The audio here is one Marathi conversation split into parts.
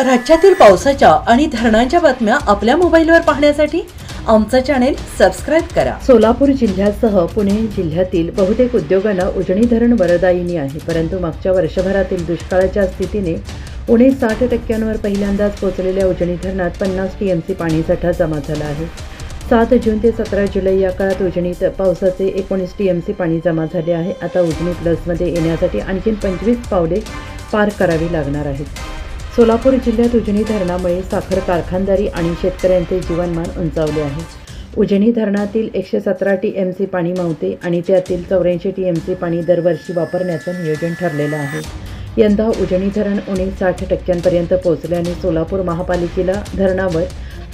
राज्यातील पावसाच्या आणि धरणांच्या बातम्या आपल्या मोबाईलवर पाहण्यासाठी आमचं चॅनेल सबस्क्राईब करा. सोलापूर जिल्ह्यासह पुणे जिल्ह्यातील बहुतेक उद्योगांना उजनी धरण वरदायिनी आहे. परंतु मागच्या वर्षभरातील दुष्काळाच्या स्थितीने उणे साठ टक्क्यांवर पहिल्यांदाच पोहोचलेल्या उजनी धरणात पन्नास टी एम सी पाणीसाठा जमा झाला आहे. सात जून ते सतरा जुलै या काळात उजनीत पावसाचे एकोणीस टी एम सी पाणी जमा झाले आहे. आता उजनी प्लसमध्ये येण्यासाठी आणखीन पंचवीस पावले पार करावी लागणार आहेत. सोलापूर जिल्ह्यात उजनी धरणामुळे साखर कारखानदारी आणि शेतकऱ्यांचे जीवनमान उंचावले आहे. उजनी धरणातील एकशे सतरा टी एम सी पाणी मावते आणि त्यातील चौऱ्याऐंशी टी एम सी पाणी दरवर्षी वापरण्याचं नियोजन ठरलेलं आहे. यंदा उजनी धरण उणे साठ टक्क्यांपर्यंत पोहोचल्याने सोलापूर महापालिकेला धरणावर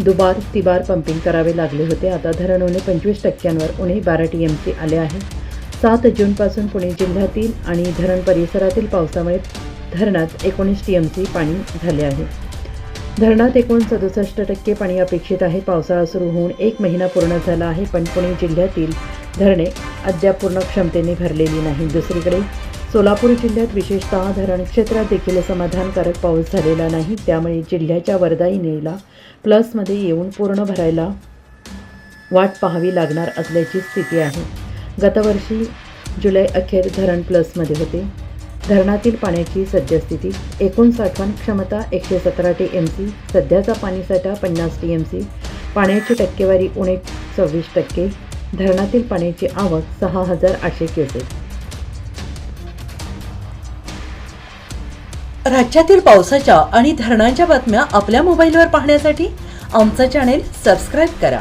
दुबार तिबार पंपिंग करावे लागले होते. आता धरण उणे पंचवीस टक्क्यांवर उणे बारा टी एम सी आले आहे. सात जूनपासून पुणे जिल्ह्यातील आणि धरण परिसरातील पावसामुळे धरणात एकोणीस टी एम सी पाणी झाले आहे. धरणात एकूण सदुसष्ट टक्के पाणी अपेक्षित आहे. पावसाळा सुरू होऊन एक महिना पूर्ण झाला आहे पण पुणे जिल्ह्यातील धरणे अद्याप पूर्ण क्षमतेने भरलेली नाही. दुसरीकडे सोलापूर जिल्ह्यात विशेषतः धरण क्षेत्रात देखील समाधानकारक पाऊस झालेला नाही. त्यामुळे जिल्ह्याच्या वरदायिनीला प्लसमध्ये येऊन पूर्ण भरायला वाट पाहावी लागणार असल्याची स्थिती आहे. गतवर्षी जुलै अखेर धरण प्लसमध्ये होते. धरणातील पाण्याची सद्यस्थिती एकूण साठवण क्षमता एकशे सतरा टी एम सी सध्याचा पाणीसाठा पन्नास टी एम सी पाण्याची टक्केवारी उणे सव्वीस टक्के धरणातील पाण्याची आवक सहा हजार आठशे क्युसेक. राज्यातील पावसाच्या आणि धरणांच्या बातम्या आपल्या मोबाईलवर पाहण्यासाठी आमचं चॅनेल सबस्क्राईब करा.